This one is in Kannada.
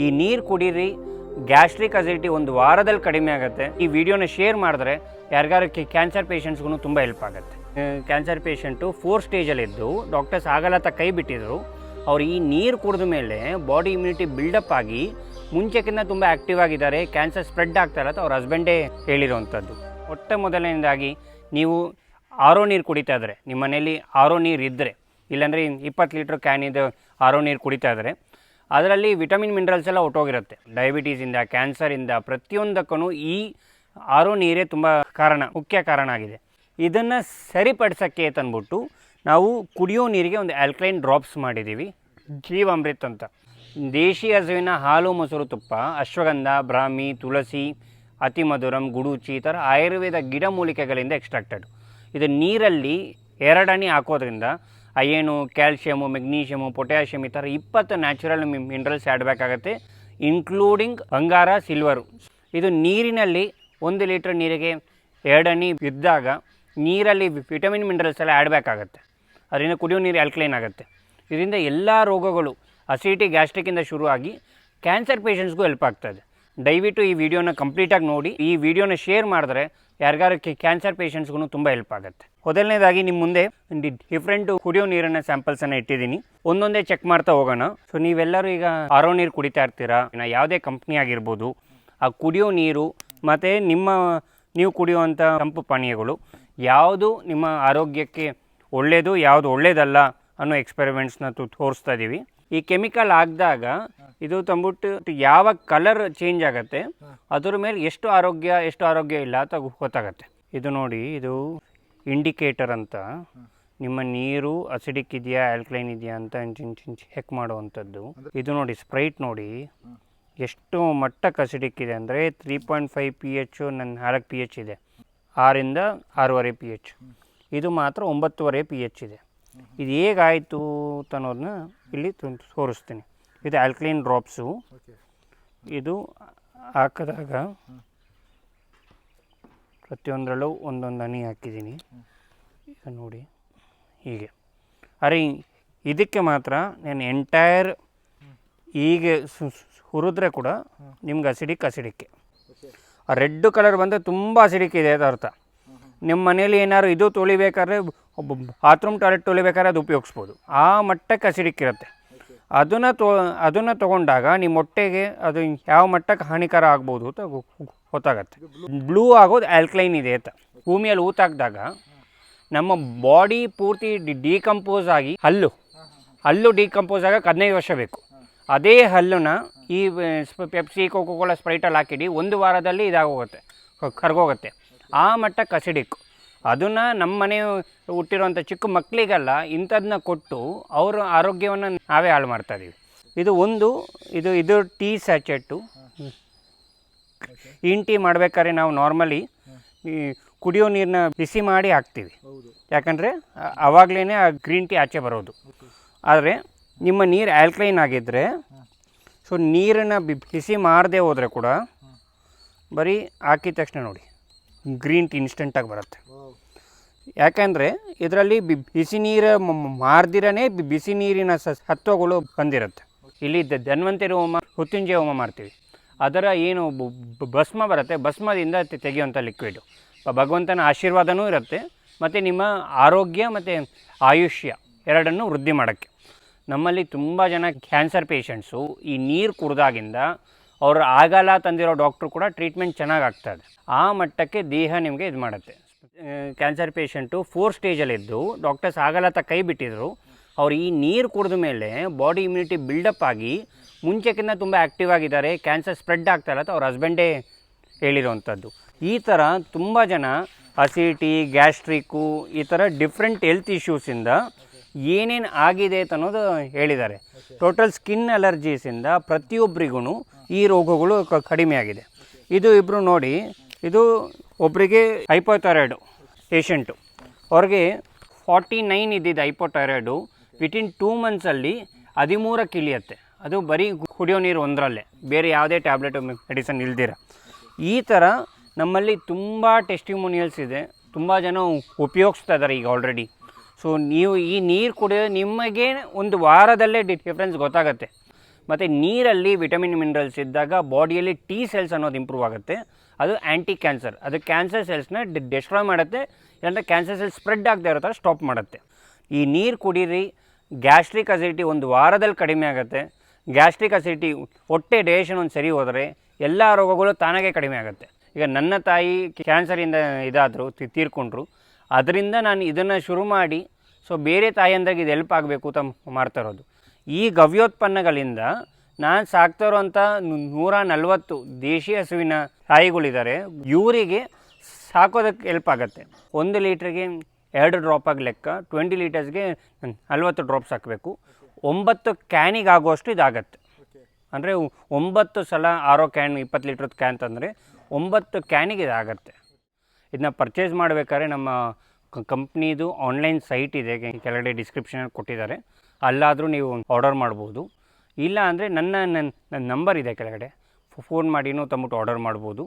ಈ ನೀರು ಕುಡೀರಿ ಗ್ಯಾಸ್ಟ್ರಿಕ್ ಅಸಿಡಿಟಿ ಒಂದು ವಾರದಲ್ಲಿ ಕಡಿಮೆ ಆಗುತ್ತೆ. ಈ ವಿಡಿಯೋನ ಶೇರ್ ಮಾಡಿದ್ರೆ ಯಾರಿಗಾರು ಕ್ಯಾನ್ಸರ್ ಪೇಷಂಟ್ಸ್ಗೂ ತುಂಬ ಹೆಲ್ಪ್ ಆಗುತ್ತೆ. ಕ್ಯಾನ್ಸರ್ ಪೇಷಂಟು ಫೋರ್ ಸ್ಟೇಜಲ್ಲಿದ್ದು ಡಾಕ್ಟರ್ಸ್ ಆಗಲ್ಲ ಅಂತ ಕೈ ಬಿಟ್ಟಿದ್ರು. ಅವ್ರು ಈ ನೀರು ಕುಡಿದ ಮೇಲೆ ಬಾಡಿ ಇಮ್ಯುನಿಟಿ ಬಿಲ್ಡಪ್ ಆಗಿ ಮುಂಚೆಕ್ಕಿಂತ ತುಂಬ ಆ್ಯಕ್ಟಿವ್ ಆಗಿದ್ದಾರೆ ಕ್ಯಾನ್ಸರ್ ಸ್ಪ್ರೆಡ್ ಆಗ್ತಾ ಇರತ್ತೆ ಅವ್ರ ಹಸ್ಬೆಂಡೇ ಹೇಳಿರೋವಂಥದ್ದು. ಮೊಟ್ಟ ಮೊದಲನೇದಾಗಿ ನೀವು ಆರೋ ನೀರು ಕುಡಿತಾ ಇದ್ದರೆ ನಿಮ್ಮ ಮನೇಲಿ ಆರೋ ನೀರು ಇದ್ದರೆ ಇಲ್ಲಾಂದರೆ ಇಪ್ಪತ್ತು ಲೀಟ್ರ್ ಕ್ಯಾನಿದು ಆರೋ ನೀರು ಕುಡಿತಾ ಇದ್ದಾರೆ ಅದರಲ್ಲಿ ವಿಟಮಿನ್ ಮಿನರಲ್ಸ್ ಎಲ್ಲ ಒಟ್ಟೋಗಿರುತ್ತೆ. ಡಯಾಬಿಟೀಸಿಂದ, ಕ್ಯಾನ್ಸರಿಂದ ಪ್ರತಿಯೊಂದಕ್ಕೂ ಈ ಆರೋ ನೀರೇ ತುಂಬ ಕಾರಣ, ಮುಖ್ಯ ಕಾರಣ ಆಗಿದೆ. ಇದನ್ನು ಸರಿಪಡಿಸೋಕ್ಕೆ ತಂದ್ಬಿಟ್ಟು ನಾವು ಕುಡಿಯೋ ನೀರಿಗೆ ಒಂದು ಆಲ್ಕಲೈನ್ ಡ್ರಾಪ್ಸ್ ಮಾಡಿದ್ದೀವಿ. ಜೀವಾಮೃತ್ ಅಂತ. ದೇಶಿ ಹಸುವಿನ ಹಾಲು, ಮೊಸರು, ತುಪ್ಪ, ಅಶ್ವಗಂಧ, ಬ್ರಾಹ್ಮಿ, ತುಳಸಿ, ಅತಿ ಮಧುರಂ, ಗುಡೂಚಿ ಈ ಥರ ಆಯುರ್ವೇದ ಗಿಡಮೂಲಿಕೆಗಳಿಂದ ಎಕ್ಸ್ಟ್ರಾಕ್ಟೆಡ್ ಇದು ನೀರಲ್ಲಿ ಎರಡಣಿ ಹಾಕೋದ್ರಿಂದ ಅಯೇನು, ಕ್ಯಾಲ್ಶಿಯಮು ಮೆಗ್ನೀಷಿಯಮು ಪೊಟ್ಯಾಷಿಯಮ್ ಈ ಥರ ಇಪ್ಪತ್ತು ನ್ಯಾಚುರಲ್ ಮಿನರಲ್ಸ್ ಆ್ಯಡ್ ಬೇಕಾಗುತ್ತೆ ಇನ್ಕ್ಲೂಡಿಂಗ್ ಬಂಗಾರ ಸಿಲ್ವರು ಇದು ನೀರಿನಲ್ಲಿ ಒಂದು ಲೀಟ್ರ್ ನೀರಿಗೆ ಎರಡನಿ ಬಿದ್ದಾಗ ನೀರಲ್ಲಿ ವಿಟಮಿನ್ ಮಿನರಲ್ಸ್ ಎಲ್ಲ ಆ್ಯಡ್ ಬೇಕಾಗುತ್ತೆ ಅದರಿಂದ ಕುಡಿಯೋ ನೀರು ಆಲ್ಕಲೈನ್ ಆಗುತ್ತೆ. ಇದರಿಂದ ಎಲ್ಲ ರೋಗಗಳು ಅಸಿಡಿಟಿ ಗ್ಯಾಸ್ಟ್ರಿಕ್ಕಿಂದ ಶುರುವಾಗಿ ಕ್ಯಾನ್ಸರ್ ಪೇಷಂಟ್ಸ್ಗೂ ಹೆಲ್ಪ್ ಆಗ್ತದೆ. ದಯವಿಟ್ಟು ಈ ವಿಡಿಯೋನ ಕಂಪ್ಲೀಟಾಗಿ ನೋಡಿ. ಈ ವಿಡಿಯೋನ ಶೇರ್ ಮಾಡಿದ್ರೆ ಯಾರಿಗಾರು ಕ್ಯಾನ್ಸರ್ ಪೇಷಂಟ್ಸ್ಗೂ ತುಂಬ ಹೆಲ್ಪ್ ಆಗುತ್ತೆ. ಮೊದಲನೇದಾಗಿ ನಿಮ್ಮ ಮುಂದೆ ಡಿಫ್ರೆಂಟ್ ಕುಡಿಯೋ ನೀರಿನ ಸ್ಯಾಂಪಲ್ಸನ್ನು ಇಟ್ಟಿದ್ದೀನಿ. ಒಂದೊಂದೇ ಚೆಕ್ ಮಾಡ್ತಾ ಹೋಗೋಣ. ಸೊ ನೀವೆಲ್ಲರೂ ಈಗ ಆರೋ ನೀರು ಕುಡಿತಾ ಇರ್ತೀರಾ? ಇನ್ನು ಯಾವುದೇ ಕಂಪ್ನಿ ಆಗಿರ್ಬೋದು. ಆ ಕುಡಿಯೋ ನೀರು ಮತ್ತು ನಿಮ್ಮ ನೀವು ಕುಡಿಯುವಂಥ ತಂಪು ಪಾನೀಯಗಳು ಯಾವುದು ನಿಮ್ಮ ಆರೋಗ್ಯಕ್ಕೆ ಒಳ್ಳೆಯದು ಯಾವುದು ಒಳ್ಳೆಯದಲ್ಲ ಅನ್ನೋ ಎಕ್ಸ್ಪೆರಿಮೆಂಟ್ಸ್ನ ತೋರಿಸ್ತಾ ಇದ್ದೀವಿ ಈ ಕೆಮಿಕಲ್ ಹಾಕಿದಾಗ ಇದು ತಂದ್ಬಿಟ್ಟು ಯಾವ ಕಲರ್ ಚೇಂಜ್ ಆಗುತ್ತೆ ಅದ್ರ ಮೇಲೆ ಎಷ್ಟು ಆರೋಗ್ಯ ಎಷ್ಟು ಆರೋಗ್ಯ ಇಲ್ಲ ಅಂತ ಗೊತ್ತಾಗತ್ತೆ. ಇದು ನೋಡಿ ಇದು ಇಂಡಿಕೇಟರ್ ಅಂತ. ನಿಮ್ಮ ನೀರು ಅಸಿಡಿಕ್ ಇದೆಯಾ ಆಲ್ಕ್ಲೈನ್ ಇದೆಯಾ ಅಂತ ಚೆಕ್ ಮಾಡುವಂಥದ್ದು. ಇದು ನೋಡಿ ಸ್ಪ್ರೈಟ್ ನೋಡಿ. ಎಷ್ಟು ಮಟ್ಟಕ್ಕೆ ಅಸಿಡಿಕ್ ಇದೆ ಅಂದರೆ three point five P H ನನ್ನ ನಾಲ್ಕು ಪಿ ಎಚ್ ಇದೆ. ಆರಿಂದ ಆರೂವರೆ ಪಿ ಎಚ್ ಇದು ಮಾತ್ರ ಒಂಬತ್ತುವರೆ ಪಿ ಎಚ್ ಇದೆ. ಇದು ಹೇಗಾಯಿತು ಅನ್ನೋದನ್ನ ಇಲ್ಲಿ ತೋ- ತೋರಿಸ್ತೀನಿ. ಇದು ಆಲ್ಕ್ಲೀನ್ ಡ್ರಾಪ್ಸು. ಇದು ಹಾಕಿದಾಗ ಪ್ರತಿಯೊಂದರಲ್ಲೂ ಒಂದೊಂದು ಹನಿ ಹಾಕಿದ್ದೀನಿ. ಈಗ ನೋಡಿ ಹೀಗೆ. ಅರೆ ಇದಕ್ಕೆ ಮಾತ್ರ ನಾನು ಎಂಟೈರ್ ಸು- ಹುರಿದ್ರೆ ಕೂಡ ನಿಮ್ಗೆ ಅಸಿಡಿಕ್ ಅಸಿಡಿಕ್ಕೆ ಆ ರೆಡ್ ಕಲರ್ ಬಂದರೆ ತುಂಬ ಅಸಿಡಿಕ್ ಇದೆ ಅರ್ಥ. ನಿಮ್ಮ ಮನೇಲಿ ಏನಾದ್ರು ಇದು ತೊಳಿಬೇಕಾದ್ರೆ ಬಾತ್ರೂಮ್ ಟಾಯ್ಲೆಟ್ ತೊಳಿಬೇಕಾದ್ರೆ ಅದು ಉಪಯೋಗಿಸ್ಬೋದು. ಆ ಮಟ್ಟಕ್ಕೆ ಅಸಿಡಿಕ್ ಇರುತ್ತೆ ಅದನ್ನು ತೊ, ಅದನ್ನು ತೊಗೊಂಡಾಗ ನಿಮ್ಮ ಹೊಟ್ಟೆಗೆ ಅದು ಯಾವ ಮಟ್ಟಕ್ಕೆ ಹಾನಿಕರ ಆಗ್ಬೋದು ಅಂತ ಗೊತ್ತಾಗತ್ತೆ. ಬ್ಲೂ ಆಗೋದು ಆಲ್ಕ್ಲೈನ್ ಇದೆ ಅಂತ. ಭೂಮಿಯಲ್ಲಿ ಊತಾಕಿದಾಗ ನಮ್ಮ ಬಾಡಿ ಪೂರ್ತಿ ಡಿಕಂಪೋಸ್ ಆಗಿ ಹಲ್ಲು ಹಲ್ಲು ಡಿಕಂಪೋಸ್ ಆಗಕ್ಕೆ ಹದಿನೈದು ವರ್ಷ ಬೇಕು. ಅದೇ ಹಲ್ಲನ್ನ ಈ ಪೆಪ್ಸಿ ಕೋಕೋಕೋಲಾ ಸ್ಪ್ರೈಟಲ್ಲಿ ಹಾಕಿಡಿ ಒಂದು ವಾರದಲ್ಲಿ ಇದಾಗೋಗುತ್ತೆ, ಕರ್ಗೋಗುತ್ತೆ. ಆ ಮಟ್ಟಕ್ಕೆ ಅಸಿಡಿಕ್ ಅದನ್ನು ನಮ್ಮ ಮನೆ ಹುಟ್ಟಿರುವಂಥ ಚಿಕ್ಕ ಮಕ್ಕಳಿಗೆಲ್ಲ ಇಂಥದನ್ನ ಕೊಟ್ಟು ಅವರ ಆರೋಗ್ಯವನ್ನು ನಾವೇ ಹಾಳು ಮಾಡ್ತಾ ಇದೀವಿ. ಇದು ಒಂದು ಇದು ಇದು ಟೀ ಸ್ಯಾಚೆಟ್ಟು ಇನ್ ಟೀ ಮಾಡಬೇಕಾದ್ರೆ ನಾವು ನಾರ್ಮಲಿ ಈ ಕುಡಿಯೋ ನೀರನ್ನ ಬಿಸಿ ಮಾಡಿ ಹಾಕ್ತೀವಿ. ಯಾಕಂದರೆ ಆವಾಗಲೇ ಆ ಗ್ರೀನ್ ಟೀ ಆಚೆ ಬರೋದು. ಆದರೆ ನಿಮ್ಮ ನೀರು ಆಲ್ಕ್ಲೈನ್ ಆಗಿದ್ದರೆ ಸೊ ನೀರನ್ನು ಬಿ- ಬಿಸಿ ಮಾಡದೆ ಹೋದರೆ ಕೂಡ ಬರೀ ಹಾಕಿದ ತಕ್ಷಣ ನೋಡಿ. ಗ್ರೀನ್ ಟೀ ಇನ್ಸ್ಟೆಂಟಾಗಿ ಬರುತ್ತೆ. ಯಾಕೆಂದರೆ ಇದರಲ್ಲಿ ಬಿ ಬಿಸಿ ನೀರು ಮಾರ್ದಿರನೇ ಬಿಸಿ ನೀರಿನ ಸತ್ವಗಳು ಬಂದಿರುತ್ತೆ. ಇಲ್ಲಿ ಧನ್ವಂತರಿ ಹೋಮ, ಮೃತ್ಯುಂಜಯ ಹೋಮ ಮಾಡ್ತೀವಿ. ಅದರ ಏನು ಭಸ್ಮ ಬರುತ್ತೆ. ಭಸ್ಮದಿಂದ ತೆಗೆಯುವಂಥ ಲಿಕ್ವಿಡು ಭಗವಂತನ ಆಶೀರ್ವಾದನೂ ಇರುತ್ತೆ. ಮತ್ತು ನಿಮ್ಮ ಆರೋಗ್ಯ ಮತ್ತು ಆಯುಷ್ಯ ಎರಡನ್ನೂ ವೃದ್ಧಿ ಮಾಡೋಕ್ಕೆ. ನಮ್ಮಲ್ಲಿ ತುಂಬ ಜನ ಕ್ಯಾನ್ಸರ್ ಪೇಷಂಟ್ಸು ಈ ನೀರು ಕುಡ್ದಾಗಿಂದ ಅವರು ಆಗಲ್ಲ ತಂದಿರೋ ಡಾಕ್ಟ್ರು ಕೂಡ ಟ್ರೀಟ್ಮೆಂಟ್ ಚೆನ್ನಾಗಿ ಆಗ್ತದೆ ಆ ಮಟ್ಟಕ್ಕೆ ದೇಹ ನಿಮಗೆ ಇದು ಮಾಡುತ್ತೆ. ಕ್ಯಾನ್ಸರ್ ಪೇಷಂಟು ಫೋರ್ ಸ್ಟೇಜಲ್ಲಿದ್ದು ಡಾಕ್ಟರ್ಸ್ ಆಗಲ್ಲ ಅಂತ ಕೈ ಬಿಟ್ಟಿದ್ರು. ಅವ್ರು ಈ ನೀರು ಕುಡಿದ ಮೇಲೆ ಬಾಡಿ ಇಮ್ಯುನಿಟಿ ಬಿಲ್ಡಪ್ ಆಗಿ ಮುಂಚೆಕ್ಕಿಂತ ತುಂಬ ಆ್ಯಕ್ಟಿವ್ ಆಗಿದ್ದಾರೆ. ಕ್ಯಾನ್ಸರ್ ಸ್ಪ್ರೆಡ್ ಆಗ್ತಾ ಇಲ್ಲ ಅಂತ ಅವ್ರ ಹಸ್ಬೆಂಡೇ ಹೇಳಿರೋವಂಥದ್ದು ಈ ಥರ ತುಂಬ ಜನ ಅಸಿಡಿಟಿ, ಗ್ಯಾಸ್ಟ್ರಿಕ್ಕು ಈ ಥರ ಡಿಫ್ರೆಂಟ್ ಹೆಲ್ತ್ ಇಶ್ಯೂಸಿಂದ ಏನೇನು ಆಗಿದೆ ಅಂತ ಅನ್ನೋದು ಹೇಳಿದ್ದಾರೆ. ಟೋಟಲ್ ಸ್ಕಿನ್ ಅಲರ್ಜೀಸಿಂದ ಪ್ರತಿಯೊಬ್ಬರಿಗೂ ಈ ರೋಗಗಳು ಕಡಿಮೆ ಆಗಿದೆ. ಇದು ಇಬ್ಬರು ನೋಡಿ, ಇದು ಒಬ್ಬರಿಗೆ ಹೈಪೋಥೈರಾಯ್ಡು ಪೇಷಂಟು ಅವ್ರಿಗೆ ಫಾರ್ಟಿ ನೈನ್ ಇದ್ದಿದ್ದು ಹೈಪೋಥೈರಾಯ್ಡು ವಿತಿನ್ ಟೂ ಮಂತ್ಸಲ್ಲಿ ಹದಿಮೂರಕ್ಕೆ ಇಳಿಯತ್ತೆ. ಅದು ಬರೀ ಕುಡಿಯೋ ನೀರು ಒಂದರಲ್ಲೇ. ಬೇರೆ ಯಾವುದೇ ಟ್ಯಾಬ್ಲೆಟ್ ಮೆಡಿಸನ್ ಇಲ್ದಿರ. ಈ ಥರ ನಮ್ಮಲ್ಲಿ ತುಂಬ ಟೆಸ್ಟಿಮೋನಿಯಲ್ಸ್ ಇದೆ. ತುಂಬ ಜನ ಉಪಯೋಗಿಸ್ತಾ ಇದ್ದಾರೆ ಈಗ ಆಲ್ರೆಡಿ ಸೊ ನೀವು ಈ ನೀರು ಕುಡಿಯೋ ನಿಮಗೆ ಒಂದು ವಾರದಲ್ಲೇ ಡಿಫ್ರೆನ್ಸ್ ಗೊತ್ತಾಗುತ್ತೆ. ಮತ್ತು ನೀರಲ್ಲಿ ವಿಟಮಿನ್ ಮಿನರಲ್ಸ್ ಇದ್ದಾಗ ಬಾಡಿಯಲ್ಲಿ ಟಿ ಸೆಲ್ಸ್ ಅನ್ನೋದು ಇಂಪ್ರೂವ್ ಆಗುತ್ತೆ. ಅದು ಆ್ಯಂಟಿ ಕ್ಯಾನ್ಸರ್ ಅದು ಕ್ಯಾನ್ಸರ್ ಸೆಲ್ಸ್ನ ಡೆಸ್ಟ್ರಾಯ್ ಮಾಡುತ್ತೆ. ಇಲ್ಲಾಂದರೆ ಕ್ಯಾನ್ಸರ್ ಸೆಲ್ಸ್ ಸ್ಪ್ರೆಡ್ ಆಗದೇ ಇರೋ ಥರ ಸ್ಟಾಪ್ ಮಾಡುತ್ತೆ. ಈ ನೀರು ಕುಡೀರಿ ಗ್ಯಾಸ್ಟ್ರಿಕ್ ಅಸಿಡಿಟಿ ಒಂದು ವಾರದಲ್ಲಿ ಕಡಿಮೆ ಆಗುತ್ತೆ. ಗ್ಯಾಸ್ಟ್ರಿಕ್ ಅಸಿಡಿಟಿ ಹೊಟ್ಟೆ ಡಯೇಷನ್ ಒಂದು ಸರಿ ಹೋದರೆ ಎಲ್ಲ ರೋಗಗಳು ತಾನಾಗೆ ಕಡಿಮೆ ಆಗುತ್ತೆ. ಈಗ ನನ್ನ ತಾಯಿ ಕ್ಯಾನ್ಸರಿಂದ ಇದಾದರು ತೀರ್ಕೊಂಡ್ರು. ಅದರಿಂದ ನಾನು ಇದನ್ನು ಶುರು ಮಾಡಿ ಸೊ ಬೇರೆ ತಾಯಿಯಂದ್ರಿಗೆ ಇದು ಹೆಲ್ಪ್ ಆಗಬೇಕು ತಮ್ಮ ಮಾಡ್ತಾ ಇರೋದು. ಈ ಗವ್ಯೋತ್ಪನ್ನಗಳಿಂದ ನಾನು ಸಾಕ್ತಾ ಇರುವಂಥ ನೂರ ನಲವತ್ತು ದೇಶಿ ಹಸುವಿನ ತಾಯಿಗಳಿದ್ದಾರೆ. ಇವರಿಗೆ ಸಾಕೋದಕ್ಕೆ ಹೆಲ್ಪ್ ಆಗುತ್ತೆ. ಒಂದು ಲೀಟ್ರಿಗೆ ಎರಡು ಡ್ರಾಪ್ ಆಗಿ ಲೆಕ್ಕ ಟ್ವೆಂಟಿ ಲೀಟರ್ಸ್ಗೆ ನಲ್ವತ್ತು ಡ್ರಾಪ್ಸ್ ಹಾಕಬೇಕು. ಒಂಬತ್ತು ಕ್ಯಾನಿಗೆ ಆಗುವಷ್ಟು ಇದಾಗತ್ತೆ. ಅಂದರೆ ಒಂಬತ್ತು ಸಲ ಆರೋ ಕ್ಯಾನ್, ಇಪ್ಪತ್ತು ಲೀಟ್ರದ್ದು ಕ್ಯಾನ್ ತಂದರೆ ಒಂಬತ್ತು ಕ್ಯಾನಿಗೆ ಇದಾಗತ್ತೆ. ಇದನ್ನ ಪರ್ಚೇಸ್ ಮಾಡಬೇಕಾದ್ರೆ ನಮ್ಮ ಕಂಪ್ನಿದು ಆನ್ಲೈನ್ ಸೈಟ್ ಇದೆ. ಕೆಳಗಡೆ ಡಿಸ್ಕ್ರಿಪ್ಷನಲ್ಲಿ ಕೊಟ್ಟಿದ್ದಾರೆ. ಅಲ್ಲಾದರೂ ನೀವು ಆರ್ಡರ್ ಮಾಡ್ಬೋದು. ಇಲ್ಲ ಅಂದರೆ ನನ್ನ ನನ್ನ ನಂಬರ್ ಇದೆ ಕೆಳಗಡೆ. ಫೋನ್ ಮಾಡಿನೂ ತಂಬಿಟ್ಟು ಆರ್ಡರ್ ಮಾಡ್ಬೋದು.